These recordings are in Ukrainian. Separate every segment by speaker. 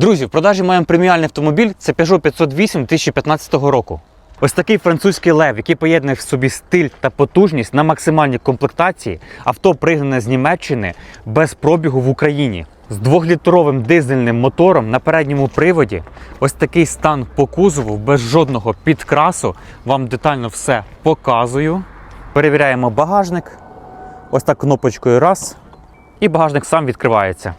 Speaker 1: Друзі, в продажі маємо преміальний автомобіль. Це Peugeot 508 2015 року. Ось такий французький лев, який поєднує в собі стиль та потужність на максимальній комплектації. Авто пригнане з Німеччини без пробігу в Україні. З двохлітровим дизельним мотором на передньому приводі. Ось такий стан по кузову без жодного підкрасу. Вам детально все показую. Перевіряємо багажник. Ось так кнопочкою раз. І багажник сам відкривається.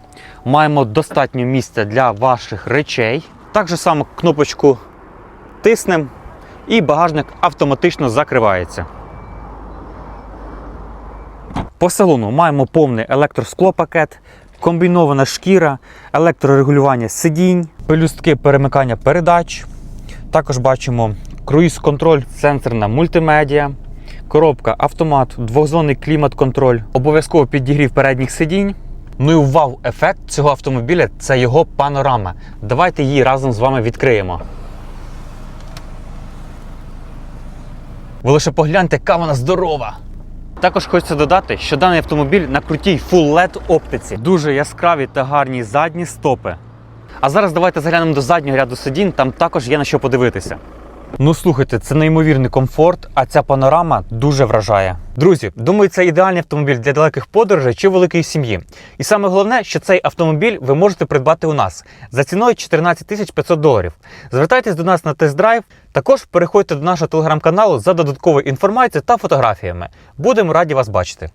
Speaker 1: Маємо достатньо місця для ваших речей. Так же само кнопочку тиснемо і багажник автоматично закривається. По салону маємо повний електросклопакет, комбінована шкіра, електрорегулювання сидінь, пелюстки перемикання передач. Також бачимо круїз-контроль, сенсорна мультимедіа, коробка автомат, двохзонний клімат-контроль, обов'язково підігрів передніх сидінь. Ну і вау-ефект цього автомобіля це його панорама. Давайте її разом з вами відкриємо. Ви лише погляньте, яка вона здорова. Також хочеться додати, що даний автомобіль на крутій Full LED оптиці. Дуже яскраві та гарні задні стопи. А зараз давайте заглянемо до заднього ряду сидінь, там також є на що подивитися. Ну слухайте, це неймовірний комфорт, а ця панорама дуже вражає. Друзі, думаю, це ідеальний автомобіль для далеких подорожей чи великої сім'ї. І саме головне, що цей автомобіль ви можете придбати у нас за ціною 14 тисяч 500 доларів. Звертайтесь до нас на тест-драйв. Також переходьте до нашого телеграм-каналу за додатковою інформацією та фотографіями. Будемо раді вас бачити.